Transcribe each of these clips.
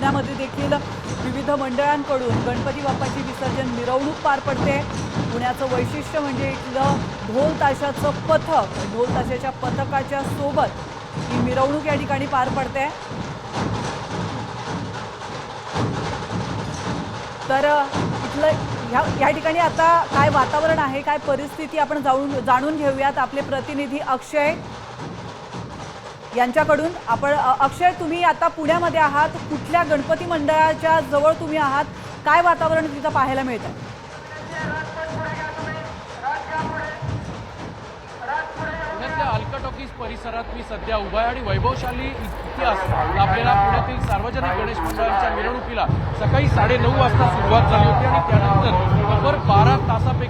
पुण्यामध्ये देखील विविध मंडळांकडून गणपती बाप्पाची विसर्जन मिरवणूक पार पडते. पुण्याचं वैशिष्ट्य म्हणजे इथलं ढोल ताशाचं पथक. ढोल ताशाच्या पथकाच्या सोबत ही मिरवणूक या ठिकाणी पार पडते. तर इथलं ह्या या ठिकाणी आता काय वातावरण आहे काय परिस्थिती आपण जाऊन जाणून घेऊयात. आपले प्रतिनिधी अक्षय यांच्याकडून आपण अक्षय तुम्ही आता पुण्यामध्ये आहात. कुठल्या गणपती मंडळाच्या जवळ तुम्ही आहात? काय वातावरण तिथं पाहायला मिळतं पुण्यातल्या टॉकीज परिसरात मी सध्या उभा आहे आणि वैभवशाली इतिहास आपल्याला पुण्यातील सार्वजनिक गणेश मंडळांच्या मिरवणुकीला सकाळी साडेनऊ वाजता सुरुवात झाली होती आणि त्यानंतर बरोबर बारा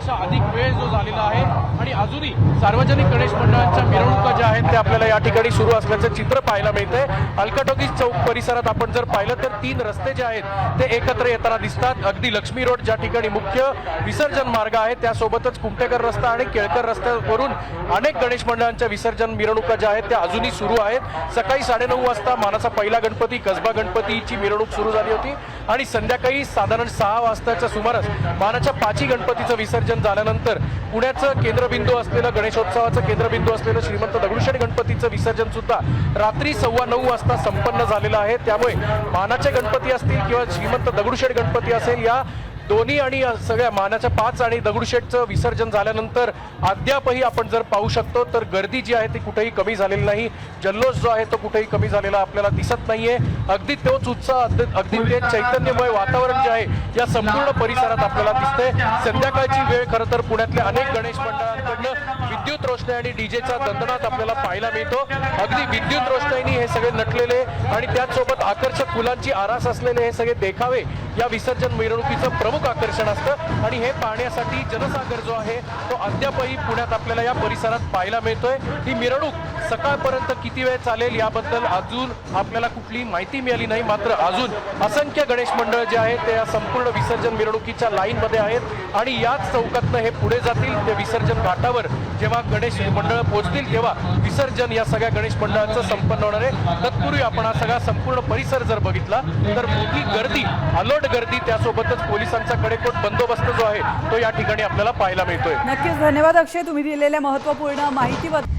तासापेक्षा अधिक वेळ जो झालेला आहे आणि अजूनही सार्वजनिक गणेश मंडळांच्या मिरवणुका ज्या आहेत त्या आपल्याला या ठिकाणी सुरू असल्याचं चित्र पाहायला मिळतंय. अल्का चौक परिसरात आपण जर पाहिलं तर तीन रस्ते जे आहेत ते एकत्र येताना दिसतात. अगदी लक्ष्मी रोड ज्या ठिकाणी मुख्य विसर्जन मार्ग आहे त्यासोबतच कुमटेकर रस्ता आणि केळकर रस्त्यावरून अनेक गणेश मंडळांच्या विसर्जन मिरवणुका ज्या आहेत त्या अजूनही सुरू आहेत. सकाळी साडेनऊ वाजता मानाचा पहिला गणपती कसबा गणपतीची मिरवणूक सुरू झाली होती. आणि संध्याकाळी साधारण सहा वाजताच्या सुमारास मानाच्या पाची गणपतीचं विसर्जन झाल्यानंतर पुण्याचं केंद्रबिंदू असलेलं गणेशोत्सवाचं केंद्रबिंदू असलेलं श्रीमंत दगडूशेठ गणपतीचं विसर्जन सुद्धा रात्री सव्वा नऊ वाजता संपन्न झालेलं आहे. त्यामुळे मानाचे गणपती असतील किंवा श्रीमंत दगडूशेठ गणपती असेल या दोन्ही आणि सगळ्या मानाच्या पाच आणि दगडूशेठचं विसर्जन झाल्यानंतर अद्यापही आपण जर पाहू शकतो तर गर्दी जी आहे ती कुठेही कमी झालेली नाही. जल्लोष जो आहे तो कुठेही कमी झालेला आपल्याला दिसत नाहीये. अगदी तोच उत्साह अगदी अगदी ते चैतन्यमय वातावरण जे आहे या संपूर्ण परिसरात आपल्याला दिसतंय. संध्याकाळची वेळ खरं तर पुण्यातल्या अनेक गणेश मंडळांकडनं विद्युत रोषणाई आणि डीजेचा दंदनात आपल्याला पाहायला मिळतो. अगदी विद्युत रोषणाईनी हे सगळे नटलेले आणि त्याचसोबत आकर्षक फुलांची आरास असलेले हे सगळे देखावे या विसर्जन मिरवणुकीचं प्रमुख आकर्षण असतं. आणि हे पाहण्यासाठी जनसागर जो आहे तो अद्यापही पुण्यात आपल्याला या परिसरात पाहायला मिळतोय. ही मिरवणूक सकाळपर्यंत किती वेळ चालेल याबद्दल अजून आपल्याला कुठली माहिती मिळाली नाही मात्र अजून असंख्य गणेश मंडळ जे आहेत ते या संपूर्ण विसर्जन मिरवणुकीच्या लाईनमध्ये आहेत आणि याच चौकातनं हे पुढे जातील. ते विसर्जन घाटावर जेव्हा गणेश मंडळ पोहोचतील तेव्हा विसर्जन या सगळ्या गणेश मंडळाचं संपन्न होणार आहे. तत्पूर्वी आपण हा सगळा संपूर्ण परिसर जर बघितला तर मोठी गर्दी अलर्ट गर्दी त्यासोबतच पोलिसांचा कडेकोट बंदोबस्त जो आहे तो या ठिकाणी आपल्याला पाहायला मिळतोय. नक्कीच धन्यवाद अक्षय तुम्ही दिलेल्या महत्त्वपूर्ण माहितीबद्दल.